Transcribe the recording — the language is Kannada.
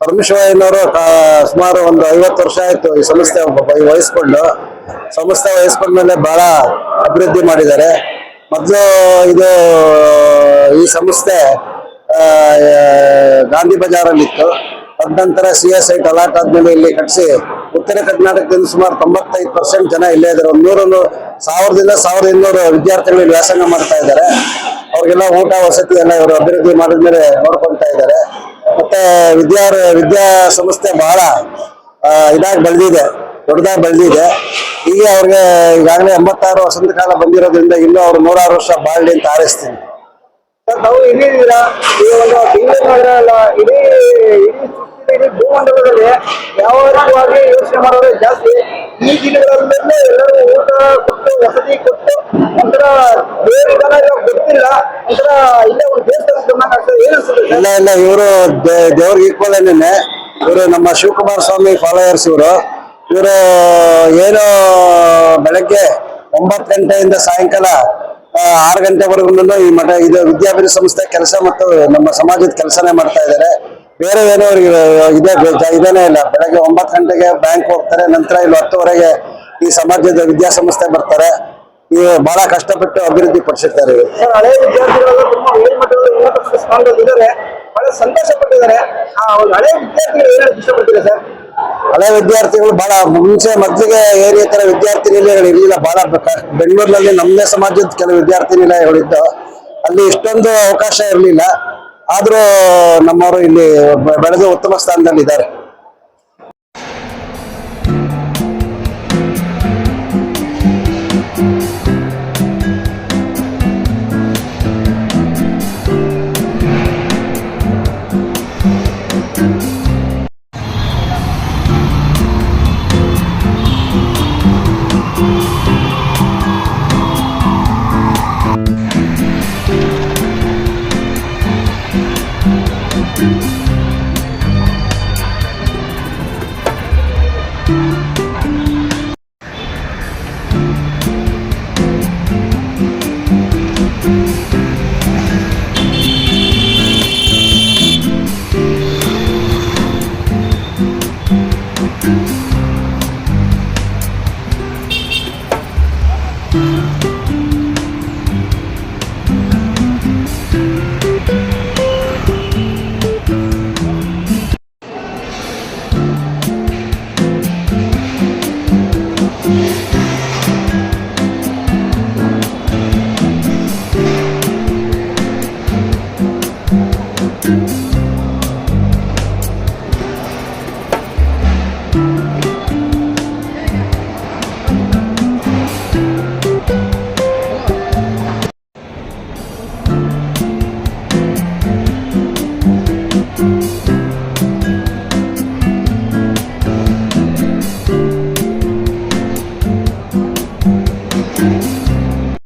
ಪರಮೇಶ್ವರಯ್ಯನವರು ಸುಮಾರು ಒಂದು ಐವತ್ತು ವರ್ಷ ಆಯ್ತು ಈ ಸಂಸ್ಥೆ ವಹ- ವಹಿಸ್ಕೊಂಡು. ಸಂಸ್ಥೆ ವಹಿಸ್ಕೊಂಡ್ಮೇಲೆ ಬಹಳ ಅಭಿವೃದ್ಧಿ ಮಾಡಿದ್ದಾರೆ. ಮೊದಲು ಇದು ಈ ಸಂಸ್ಥೆ ಗಾಂಧಿ ಬಜಾರಲ್ಲಿತ್ತು. ತದನಂತರ ಸಿ ಎಸ್ ಐ ಟಲಾಟ್ ಆದ್ಮೇಲೆ ಇಲ್ಲಿ ಕಟ್ಟಿಸಿ ಉತ್ತರ ಕರ್ನಾಟಕದಿಂದ ಸುಮಾರು ತೊಂಬತ್ತೈದು ಪರ್ಸೆಂಟ್ ಜನ ಇಲ್ಲೇ ಇದ್ದಾರೆ. ಒಂದು ನೂರೊಂದು ಸಾವಿರದಿಂದ ಸಾವಿರದ ಇನ್ನೂರು ವಿದ್ಯಾರ್ಥಿಗಳು ಇಲ್ಲಿ ವ್ಯಾಸಂಗ ಮಾಡ್ತಾ ಇದ್ದಾರೆ. ಅವ್ರಿಗೆಲ್ಲ ಊಟ, ವಸತಿ ಎಲ್ಲ ಇವರು ಅಭಿವೃದ್ಧಿ ಮಾಡಿದ್ಮೇಲೆ ನೋಡ್ಕೊಳ್ತಾ ಇದ್ದಾರೆ. ಮತ್ತೆ ವಿದ್ಯಾ ವಿದ್ಯಾ ಸಂಸ್ಥೆ ಬಹಳ ಇದಾಗಿ ಬೆಳೆದಿದೆ, ದೊಡ್ಡದಾಗಿ ಬೆಳೆದಿದೆ. ಈಗ ಅವ್ರಿಗೆ ಈಗಾಗಲೇ ಎಂಬತ್ತಾರು ವಸಂತ ಕಾಲ ಬಂದಿರೋದ್ರಿಂದ ಇನ್ನೂ ಅವ್ರು ನೂರಾರು ವರ್ಷ ಬಾಳಲಿ ಅಂತ ಆರಿಸ್ತೀನಿ. ಸರ್, ತಾವು ಇದೀನಿ ಈ ಒಂದು ಇಡೀ ಇಡೀ ಭೂಮಂಡಲದಲ್ಲಿ ಯಾವ ರೀತಿಯಾಗಿ ಯೋಚನೆ ಮಾಡೋದು ಜಾಸ್ತಿ. ಈ ದಿನಗಳಲ್ಲೇ ಎಲ್ಲರೂ ಊಟ ಕೊಟ್ಟು, ವಸತಿ ಕೊಟ್ಟು, ಒಂಥರ ಬೇರೆ ಜನ ಗೊತ್ತಿಲ್ಲ. ಒಂಥರ ಇಲ್ಲೇ ಒಂದು ದೇವಸ್ಥಾನ ಏನು ಇಲ್ಲ ಇಲ್ಲ, ಇವರು ದೇವ್ರಿಗೆ ಈಕ್ವಲ್ ಏನೇನೆ ಇವರು ನಮ್ಮ ಶಿವಕುಮಾರ ಸ್ವಾಮಿ ಫಾಲೋಯರ್ಸ್ ಇವರು. ಇವರು ಏನು ಬೆಳಗ್ಗೆ ಒಂಬತ್ತು ಗಂಟೆಯಿಂದ ಸಾಯಂಕಾಲ ಆರು ಗಂಟೆವರೆಗೂ ಈ ಮಠ, ಇದು ವಿದ್ಯಾಭ್ಯಾಸ ಸಂಸ್ಥೆ ಕೆಲಸ ಮತ್ತು ನಮ್ಮ ಸಮಾಜದ ಕೆಲಸನೇ ಮಾಡ್ತಾ ಇದ್ದಾರೆ. ಬೇರೆ ಏನೋ ಅವ್ರಿಗೆ ಇದೇ ಇದೇನೆ ಇಲ್ಲ. ಬೆಳಗ್ಗೆ ಒಂಬತ್ತು ಗಂಟೆಗೆ ಬ್ಯಾಂಕ್ ಹೋಗ್ತಾರೆ ನಂತರ ಇಲ್ಲಿ ಹತ್ತುವರೆಗೆ ಈ ಸಮಾಜದ ವಿದ್ಯಾಸಂಸ್ಥೆ ಬರ್ತಾರೆ. ಇವು ಬಹಳ ಕಷ್ಟಪಟ್ಟು ಅಭಿವೃದ್ಧಿ ಪಡಿಸಿರ್ತಾರೆ ಸರ್ ಹಳೆ ವಿದ್ಯಾರ್ಥಿಗಳೆಲ್ಲ ತುಂಬಾ ಮೇಲ್ಮಟ್ಟದಲ್ಲಿ ಉನ್ನತ ಸ್ಥಾನದಲ್ಲಿ ಇದ್ದಾರೆ. ಬಹಳ ಸಂತೋಷ ಪಟ್ಟಿದ್ದಾರೆ ಆ ಒಂದು ಹಳೆ ವಿದ್ಯಾರ್ಥಿಗಳು ಏನ್ ಹೇಳಕ್ ಇಷ್ಟಪಡ್ತೀರಾ ಸರ್? ಹಳೆ ವಿದ್ಯಾರ್ಥಿಗಳು ಬಹಳ ಮುಂಚೆ ಮೊದಲಿಗೆ ಏರಿಯ ತರ ವಿದ್ಯಾರ್ಥಿ ನಿಲಯಗಳು ಇರಲಿಲ್ಲ. ಬಹಳ ಬೆಂಗಳೂರಿನಲ್ಲಿ ನಮ್ಮದೇ ಸಮಾಜದ ಕೆಲವು ವಿದ್ಯಾರ್ಥಿ ನಿಲಯಗಳಿದ್ದು ಅಲ್ಲಿ ಇಷ್ಟೊಂದು ಅವಕಾಶ ಇರಲಿಲ್ಲ. ಆದ್ರೂ ನಮ್ಮವರು ಇಲ್ಲಿ ಬೆಳೆದು ಉತ್ತಮ ಸ್ಥಾನದಲ್ಲಿ ಇದ್ದಾರೆ